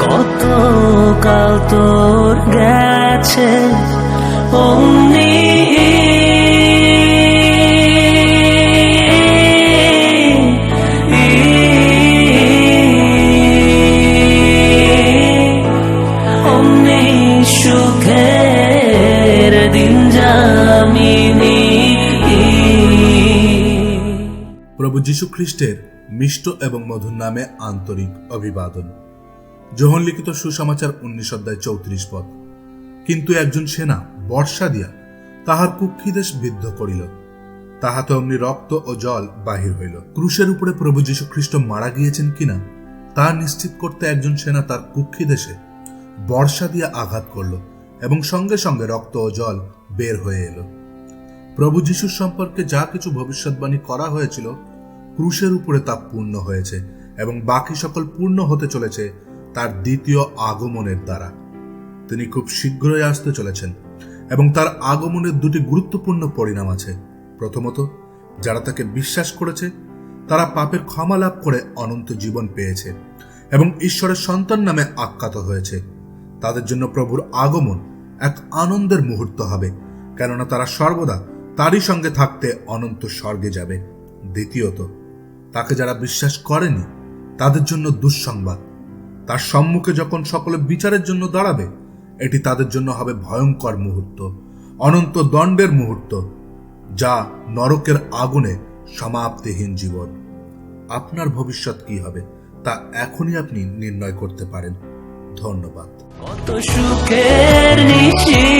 কত কাল তোর গেছে? অমনি সুখের দিন প্রভু যীশু খ্রিস্টের মিষ্ট এবং মধুর নামে আন্তরিক অভিবাদন। যোহন লিখিত সুসমাচার উনিশ অধ্যায় চৌত্রিশ পদ। কিন্তু একজন সেনা বর্ষা দিয়া তাহার কুক্ষিদেশ বিদ্ধ করিল। তাহাতে অমনি রক্ত ও জল বাহির হইল। ক্রুশের উপরে প্রভু যীশু খ্রিস্ট মারা গিয়েছেন কিনা, তা নিশ্চিত করতে একজন সেনা তার কুক্ষিদেশে বর্ষা দিয়া আঘাত করল এবং সঙ্গে সঙ্গে রক্ত ও জল বের হয়ে এলো। প্রভু যিশুর সম্পর্কে যা কিছু ভবিষ্যৎবাণী করা হয়েছিল, ক্রুশের উপরে তা পূর্ণ হয়েছে এবং বাকি সকল পূর্ণ হতে চলেছে তার দ্বিতীয় আগমনের দ্বারা। তিনি খুব শীঘ্রই আসতে চলেছেন এবং তার আগমনের দুটি গুরুত্বপূর্ণ পরিণাম আছে। প্রথমত, যারা তাকে বিশ্বাস করেছে, তারা পাপের ক্ষমা লাভ করে অনন্ত জীবন পেয়েছে এবং ঈশ্বরের সন্তান নামে আখ্যাত হয়েছে। তাদের জন্য প্রভুর আগমন এক আনন্দের মুহূর্ত হবে, কেননা তারা সর্বদা তারই সঙ্গে থাকতে অনন্ত স্বর্গে যাবে। দ্বিতীয়ত, তাকে যারা বিশ্বাস করেনি, তাদের জন্য দুঃসংবাদ। তার সম্মুখে যখন সকলে বিচারের জন্য দাঁড়াবে, এটি তাদের জন্য হবে ভয়ঙ্কর মুহূর্ত, অনন্ত দণ্ডের মুহূর্ত, যা নরকের আগুনে সমাপ্তিহীন জীবন। আপনার ভবিষ্যৎ কি হবে, তা এখনই আপনি নির্ণয় করতে পারেন। ধন্যবাদ। কত সুখের কেটে